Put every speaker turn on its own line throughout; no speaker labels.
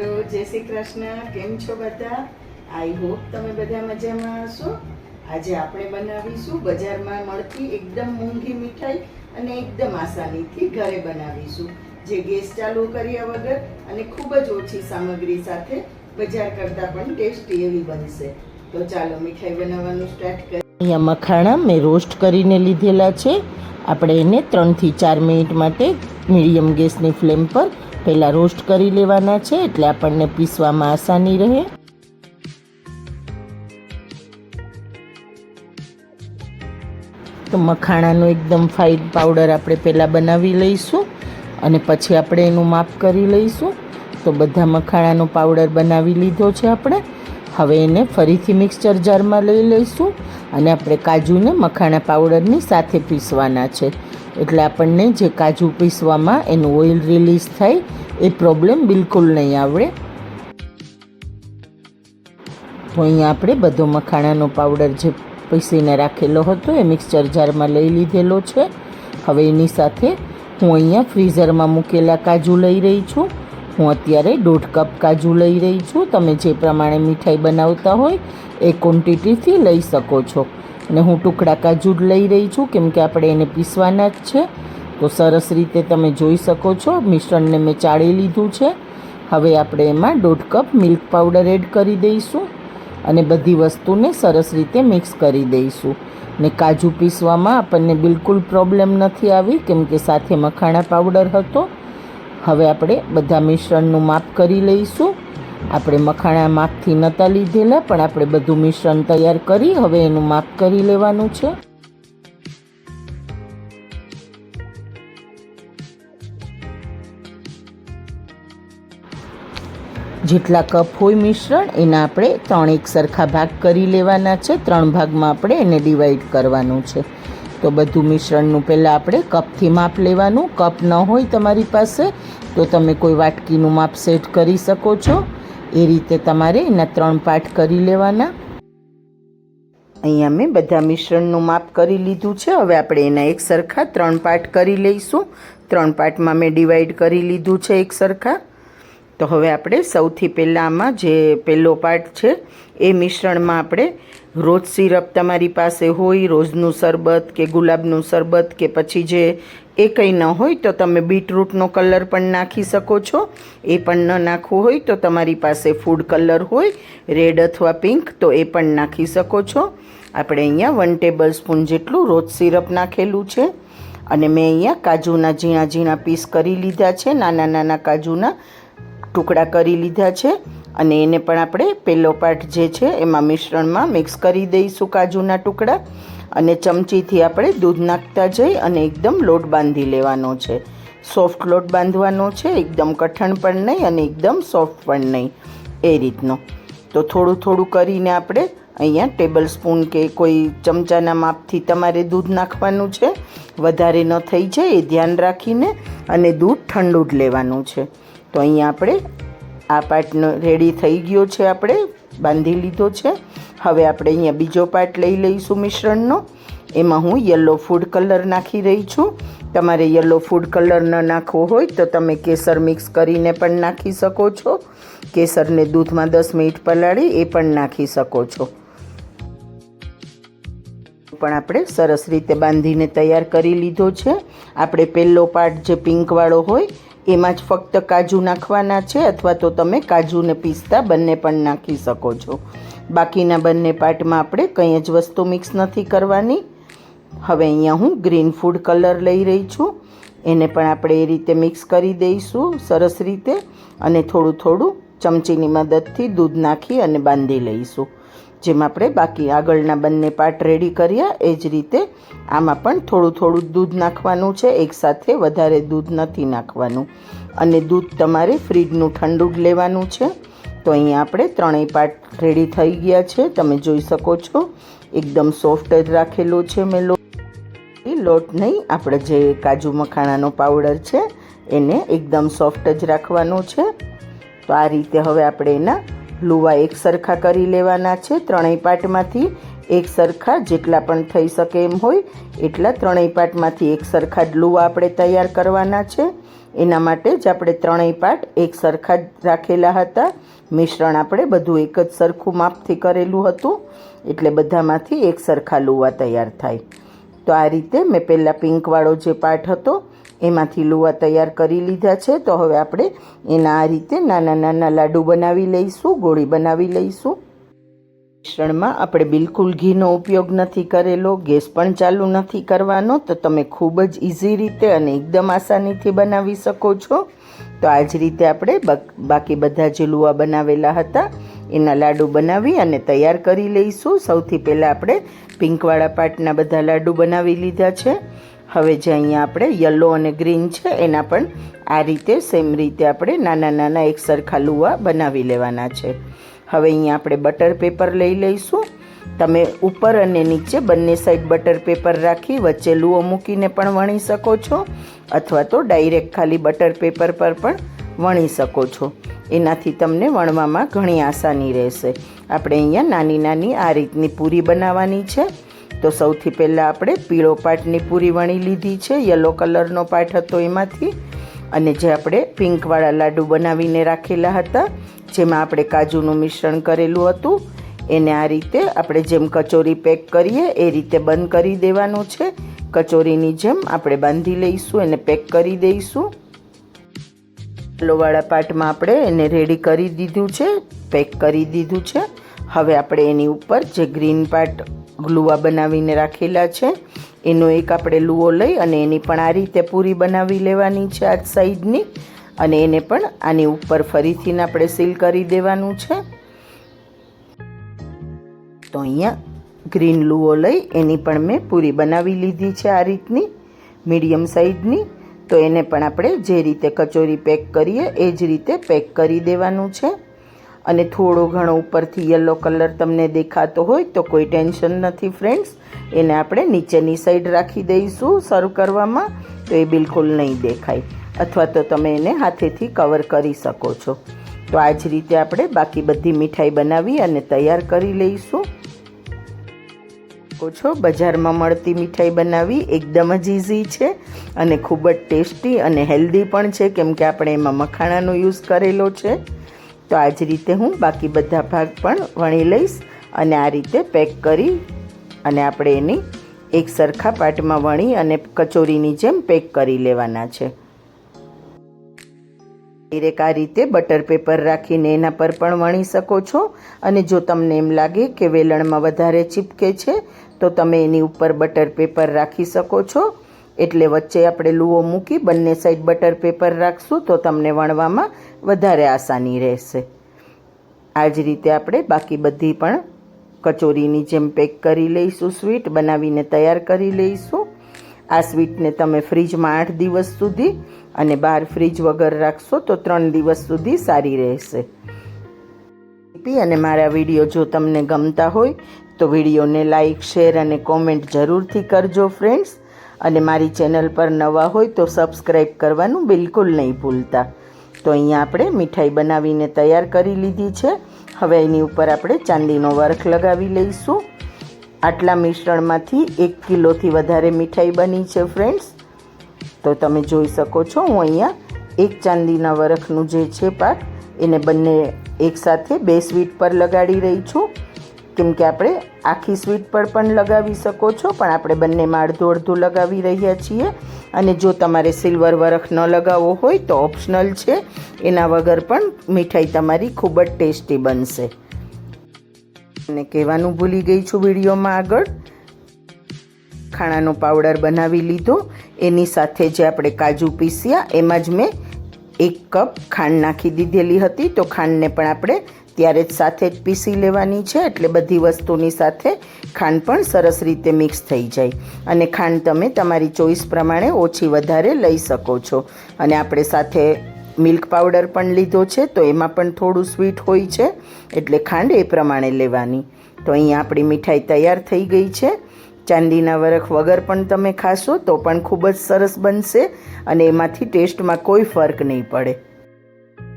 Hello જય શ્રી કૃષ્ણ, કેમ છો બધા? આઈ હોપ તમે બધા મજામાં હશો. આજે આપણે બનાવીશું બજારમાં મળતી એકદમ મોંઘી મીઠાઈ અને એકદમ આસાનીથી ઘરે બનાવીશું. જે ગેસ ચાલુ કર્યા વગર અને ખૂબ જ ઓછી સામગ્રી સાથે બજાર કરતાં પણ ટેસ્ટી એવી બનશે. તો ચાલો મીઠાઈ બનાવવાનું સ્ટાર્ટ કરીએ.
અહીંયા મખાણા મેં રોસ્ટ કરીને લીધેલા છે. આપણે એને ત્રણથી ચાર મિનિટ માટે મીડિયમ ગેસની ફ્લેમ પર પહેલાં રોસ્ટ કરી લેવાના છે એટલે આપણને પીસવામાં આસાની રહે. તો મખાણાનો એકદમ ફાઇન પાવડર આપણે પહેલાં બનાવી લઈશું અને પછી આપણે એનું માપ કરી લઈશું. તો બધા મખાણાનો પાવડર બનાવી લીધો છે આપણે. હવે એને ફરીથી મિક્સચર જારમાં લઈ લઈશું અને આપણે કાજુને મખાણા પાવડરની સાથે પીસવાના છે. એટલે આપણને જે કાજુ પીસવામાં એનું ઓઇલ રિલીઝ થાય, એ પ્રોબ્લેમ બિલકુલ નહીં આવડે. તો અહીંયા આપણે બધો મખાણાનો પાવડર જે પીસીને રાખેલો હતો, એ મિક્સચર જારમાં લઈ લીધેલો છે. હવે એની સાથે હું અહીંયા ફ્રીઝરમાં મૂકેલા કાજુ લઈ રહી છું. હું અત્યારે દોઢ કપ કાજુ લઈ રહી છું. તમે જે પ્રમાણે મીઠાઈ બનાવતા હોય, એ ક્વોન્ટિટીથી લઈ શકો છો. અને હું ટુકડા કાજુ લઈ રહી છું, કેમ કે આપણે એને પીસવાના જ છે. તો સરસ રીતે તમે જોઈ શકો છો, મિશ્રણને મેં ચાળી લીધું છે. હવે આપણે એમાં દોઢ કપ મિલ્ક પાવડર એડ કરી દઈશું અને બધી વસ્તુને સરસ રીતે મિક્સ કરી દઈશું. ને કાજુ પીસવામાં આપણને બિલકુલ પ્રોબ્લેમ નથી આવી, કેમ કે સાથે મખાણા પાવડર હતો. હવે આપણે બધા મિશ્રણનું માપ કરી લઈશું. આપણે મખાણા માપથી નહોતા લીધેલા, પણ આપણે બધું મિશ્રણ તૈયાર કરી, હવે એનું માપ કરી લેવાનું છે. જેટલા કપ હોય મિશ્રણ, એના આપણે ત્રણ એક સરખા ભાગ કરી લેવાના છે. ત્રણ ભાગમાં આપણે એને ડિવાઈડ કરવાનું છે. તો બધું મિશ્રણનું પહેલાં આપણે કપથી માપ લેવાનું. કપ ન હોય તમારી પાસે, તો તમે કોઈ વાટકીનું માપ સેટ કરી શકો છો. એ રીતે તમારે એના ત્રણ પાઠ કરી લેવાના.
અહીંયા મેં બધા મિશ્રણનું માપ કરી લીધું છે. હવે આપણે એના એક સરખા ત્રણ પાર્ટ કરી લઈશું. ત્રણ પાર્ટમાં મેં ડિવાઈડ કરી લીધું છે એક સરખા. તો હવે આપણે સૌથી પહેલાં આમાં જે પહેલો પાર્ટ છે, એ મિશ્રણમાં આપણે રોજ સિરપ તમારી પાસે હોય, રોજનું શરબત કે ગુલાબનું શરબત કે પછી જે એ કંઈ ન હોય તો તમે બીટરૂટનો કલર પણ નાખી શકો છો. એ પણ ન નાખવું હોય તો તમારી પાસે ફૂડ કલર હોય, રેડ અથવા પિંક તો એ પણ નાખી શકો છો. આપણે અહીંયા વન ટેબલ સ્પૂન જેટલું રોજ સિરપ નાખેલું છે. અને મેં અહીંયા કાજુના ઝીણા ઝીણા પીસ કરી લીધા છે, નાના નાના કાજુના. ટુકડા કરી લીધા છે અને એને પણ આપણે પહેલો પાર્ટ જે છે એમાં મિશ્રણમાં મિક્સ કરી દઈશું કાજુના ટુકડા અને ચમચીથી આપણે દૂધ નાખતા જઈ અને એકદમ લોટ બાંધી લેવાનો છે. સોફ્ટ લોટ બાંધવાનો છે, એકદમ કઠણ પણ નહીં અને એકદમ સોફ્ટ પણ નહીં, એ રીતનો. તો થોડું થોડું કરીને આપણે અહીંયા ટેબલ સ્પૂન કે કોઈ ચમચાના માપથી તમારે દૂધ નાખવાનું છે. વધારે ન થઈ જાય, એ ધ્યાન રાખીને અને દૂધ ઠંડુ જ લેવાનું છે. તો અહીંયા આપણે આ પાર્ટનો રેડી થઈ ગયો છે આપણે, બાંધી લીધો છે. હવે આપણે અહીંયા બીજો પાર્ટ લઈ લઈશું મિશ્રણનો. એમાં હું યલો ફૂડ કલર નાખી રહી છું. તમારે યલો ફૂડ કલર ન નાખવો હોય તો તમે કેસર મિક્સ કરીને પણ નાખી શકો છો. કેસરને દૂધમાં દસ મિનિટ પલાળી એ પણ નાખી શકો છો. પણ આપણે સરસ રીતે બાંધીને તૈયાર કરી લીધો છે. આપણે પહેલો પાર્ટ જે પિંકવાળો હોય એમાં જ ફક્ત કાજુ નાખવાના છે અથવા તો તમે કાજુને પીસતા બંને પણ નાખી શકો છો. બાકીના બંને પાર્ટમાં આપણે કંઈ જ વસ્તુ મિક્સ નથી કરવાની. હવે અહીંયા હું ગ્રીન ફૂડ કલર લઈ રહી છું. એને પણ આપણે એ રીતે મિક્સ કરી દઈશું સરસ રીતે અને થોડું થોડું ચમચીની મદદથી દૂધ નાખી અને બાંધી લઈશું. જેમ આપણે બાકી આગળના બંને પાર્ટ રેડી કર્યા એ જ રીતે આમાં પણ થોડું થોડું દૂધ નાખવાનું છે. એકસાથે વધારે દૂધ નથી નાખવાનું. અને દૂધ તમારે ફ્રીજનું ઠંડુ જ લેવાનું છે. તો અહીંયા આપણે ત્રણેય પાર્ટ રેડી થઈ ગયા છે. તમે જોઈ શકો છો, એકદમ સોફ્ટ જ રાખેલો છે મેં લોટ લોટ નહીં, આપણે જે કાજુ મખાણાનો પાવડર છે, એને એકદમ સોફ્ટ જ રાખવાનો છે. તો આ રીતે હવે આપણે એના લુવા એક સરખા કરી લેવાના છે. ત્રણેય પાર્ટમાંથી એક સરખા જેટલા પણ થઈ શકે એમ હોય એટલા ત્રણેય પાર્ટમાંથી એક સરખા જ લુવા આપણે તૈયાર કરવાના છે. એના માટે જ આપણે ત્રણેય પાટ એક સરખા જ રાખેલા હતા. મિશ્રણ આપણે બધું એક જ સરખું માપથી કરેલું હતું. એટલે બધામાંથી એક સરખા લુવા તૈયાર થાય. તો આ રીતે મેં પહેલાં પિંકવાળો જે પાર્ટ હતો એમાંથી લુવા તૈયાર કરી લીધા છે. તો હવે આપણે એના આ રીતે નાના નાના લાડુ બનાવી લઈશું, ગોળી બનાવી લઈશું. મિશ્રણમાં આપણે બિલકુલ ઘીનો ઉપયોગ નથી કરેલો, ગેસ પણ ચાલુ નથી કરવાનો. તો તમે ખૂબ જ ઇઝી રીતે અને એકદમ આસાનીથી બનાવી શકો છો. તો આ જ રીતે આપણે બક- બધા જે લુવા બનાવેલા હતા, એના લાડુ બનાવી અને તૈયાર કરી લઈશું. સૌથી પહેલાં આપણે પિંકવાળા પાટના બધા લાડુ બનાવી લીધા છે. હવે જે અહીંયા આપણે યલો અને ગ્રીન છે, એના પણ આ રીતે સેમ રીતે આપણે નાના નાના એક સરખા લુવા બનાવી લેવાના છે. હવે અહીંયા આપણે બટર પેપર લઈ લઈશું. તમે ઉપર અને નીચે બંને સાઈડ બટર પેપર રાખી વચ્ચે લુઓ મૂકીને પણ વણી શકો છો, અથવા તો ડાયરેક્ટ ખાલી બટર પેપર પર પણ વણી શકો છો. એનાથી તમને વણવામાં ઘણી આસાની રહેશે. આપણે અહીંયા નાની નાની આ રીતની પૂરી બનાવવાની છે. તો સૌથી પહેલાં આપણે પીળો પાટની પૂરી વણી લીધી છે, યલો કલરનો પાટ હતો એમાંથી. અને જે આપણે પિંકવાળા લાડુ બનાવીને રાખેલા હતા, જેમાં આપણે કાજુનું મિશ્રણ કરેલું હતું, એને આ રીતે આપણે જેમ કચોરી પેક કરીએ એ રીતે બંધ કરી દેવાનું છે. કચોરીની જેમ આપણે બાંધી લઈશું, એને પેક કરી દઈશું. લોવાળા પાટમાં આપણે એને રેડી કરી દીધું છે, પેક કરી દીધું છે. હવે આપણે એની ઉપર જે ગ્રીન પાર્ટ લુવા બનાવીને રાખેલા છે. એનો એક આપણે લુઓ લઈ અને એની પણ આ રીતે પૂરી બનાવી લેવાની છે આ સાઈડની. અને એને પણ આની ઉપર ફરીથી આપણે સીલ કરી દેવાનું છે. તો અહીંયા ગ્રીન લુઓ લઈ એની પણ મેં પૂરી બનાવી લીધી છે આ રીતની, મીડિયમ સાઈઝની. તો એને પણ આપણે જે રીતે કચોરી પેક કરીએ એ જ રીતે પેક કરી દેવાનું છે. અને થોડો ઘણો ઉપરથી યલો કલર તમને દેખાતો હોય તો કોઈ ટેન્શન નથી ફ્રેન્ડ્સ. એને આપણે નીચેની સાઈડ રાખી દઈશું સર્વ કરવામાં. તો એ બિલકુલ નહીં દેખાય. અથવા તો તમે એને હાથેથી કવર કરી શકો છો. તો આ જ રીતે આપણે બાકી બધી મીઠાઈ બનાવી અને તૈયાર કરી લઈશું. છો, બજારમાં મળતી મીઠાઈ બનાવી એકદમ જ ઇઝી છે અને ખૂબ જ ટેસ્ટી અને હેલ્ધી પણ છે, કેમ કે આપણે એમાં મખાણાનો યુઝ કરેલો છે. તો આ જ રીતે હું બાકી બધા ભાગ પણ વણી લઈશ અને આ રીતે પેક કરી અને આપણે એની એક સરખા પાટમાં વણી અને કચોરીની જેમ પેક કરી લેવાના છે. ડાયરેક્ટ આ રીતે બટર પેપર રાખીને એના પર પણ વણી શકો છો અને જો તમને એમ લાગે કે વેલણમાં વધારે ચીપકે છે, તો તમે એની ઉપર બટર પેપર રાખી શકો છો એટલે વચ્ચે આપણે લુઓ મૂકી બંને સાઈડ બટર પેપર રાખશું તો તમને વણવામાં વધારે આસાની રહેશે. આ જ રીતે આપણે બાકી બધી પણ કચોરીની જેમ પેક કરી લઈશું સ્વીટ બનાવીને તૈયાર કરી લઈશું. આ સ્વીટને તમે ફ્રીજમાં આઠ દિવસ સુધી અને બહાર ફ્રીજ વગર રાખશો તો ત્રણ દિવસ સુધી સારી રહેશે. રેસીપી અને મારા વીડિયો જો તમને ગમતા હોય તો વિડીયોને લાઈક, શેર અને કોમેન્ટ જરૂરથી કરજો ફ્રેન્ડ્સ અને મારી ચેનલ પર નવા હોય તો સબસ્ક્રાઈબ કરવાનું બિલકુલ નહીં ભૂલતા. તો અહીંયા આપણે મીઠાઈ બનાવીને તૈયાર કરી લીધી છે. હવે એની ઉપર આપણે ચાંદીનો વર્ખ લગાવી લઈશું. આટલા મિશ્રણમાંથી એક કિલોથી વધારે મીઠાઈ બની છે ફ્રેન્ડ્સ. તો તમે જોઈ શકો છો, હું અહીંયા એક ચાંદીના વરખનું જે છે પાક, એને બંને એકસાથે બે સ્વીટ પર લગાડી રહી છું. કેમ કે આપણે આખી સ્વીટ પર પણ લગાવી શકો છો, પણ આપણે બંનેમાં અડધું અડધું લગાવી રહ્યા છીએ. અને જો તમારે સિલ્વર વરખ ન લગાવવો હોય તો ઓપ્શનલ છે. એના વગર પણ મીઠાઈ તમારી ખૂબ જ ટેસ્ટી બનશે. અને કહેવાનું ભૂલી ગઈ છું વિડીયોમાં આગળ. ખાણાનો પાવડર બનાવી લીધો. એની સાથે જે આપણે કાજુ પીસ્યા, એમાં જ મેં એક કપ ખાંડ નાખી દીધેલી હતી. તો ખાંડને પણ આપણે ત્યારે જ સાથે જ પીસી લેવાની છે. એટલે બધી વસ્તુની સાથે ખાંડ પણ સરસ રીતે મિક્સ થઈ જાય. અને ખાંડ તમે તમારી ચોઈસ પ્રમાણે ઓછી વધારે લઈ શકો છો. અને આપણે સાથે મિલ્ક પાવડર પણ લીધો છે. તો એમાં પણ થોડું સ્વીટ હોય છે. એટલે ખાંડ એ પ્રમાણે લેવાની. તો અહીં આપણી મીઠાઈ તૈયાર થઈ ગઈ છે. ચાંદીના વરખ વગર પણ તમે ખાશો તો પણ ખૂબ જ સરસ બનશે અને એમાંથી ટેસ્ટમાં કોઈ ફરક નહીં પડે.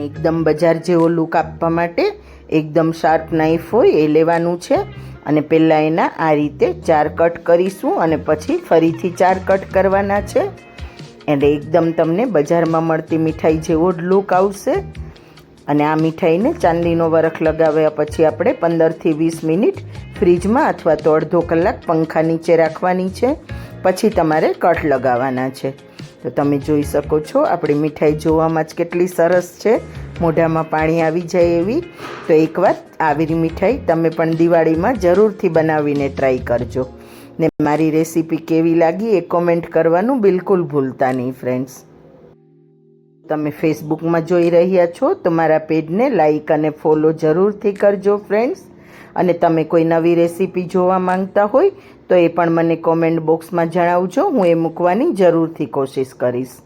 એકદમ બજાર જેવો લુક આપવા માટે એકદમ શાર્પ નાઈફ હોય એ લેવાનું છે અને પહેલાં એના આ રીતે ચાર કટ કરીશું અને પછી ફરીથી ચાર કટ કરવાના છે. એટલે એકદમ તમને બજારમાં મળતી મીઠાઈ જેવો જ લુક આવશે. અને આ મીઠાઈને ચાંદીનો વરખ લગાવ્યા પછી આપણે પંદરથી વીસ મિનિટ ફ્રીજમાં અથવા તો અડધો કલાક પંખા નીચે રાખવાની છે. પછી તમારે કટ લગાવવાના છે. તો તમે જોઈ શકો છો, આપણી મીઠાઈ જોવામાં જ કેટલી સરસ છે. મોઢામાં પાણી આવી જાય એવી. તો એકવાર આવી મીઠાઈ તમે પણ દિવાળીમાં જરૂરથી બનાવીને ટ્રાય કરજો. ને મારી રેસીપી કેવી લાગી એ કોમેન્ટ કરવાનું બિલકુલ ભૂલતા નહીં, ફ્રેન્ડ્સ. તમે ફેસબુકમાં જોઈ રહ્યા છો, તો મારા પેજને લાઈક અને ફોલો જરૂરથી કરજો, ફ્રેન્ડ્સ. અને તમે કોઈ નવી રેસીપી જોવા માંગતા હોય, તો એ પણ મને કોમેન્ટ બોક્સમાં જણાવજો. હું એ મૂકવાની જરૂરથી કોશિશ કરીશ.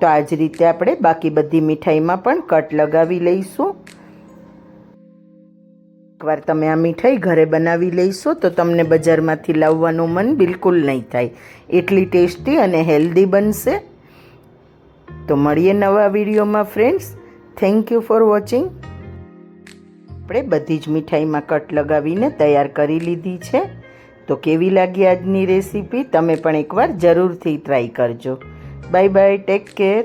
તો આ જ રીતે આપણે બાકી બધી મીઠાઈમાં પણ કટ લગાવી લઈશું. એકવાર તમે આ મીઠાઈ ઘરે બનાવી લઈશો, તો તમને બજારમાંથી લાવવાનું મન બિલકુલ નહીં થાય. એટલી ટેસ્ટી અને હેલ્ધી બનશે. તો મળીએ નવા વિડીયોમાં friends thank you for watching આપણે બધી જ મીઠાઈમાં કટ લગાવીને તૈયાર કરી લીધી છે. તો કેવી લાગી આજની રેસીપી? તમે પણ એકવાર જરૂરથી ટ્રાય કરજો. Bye bye take care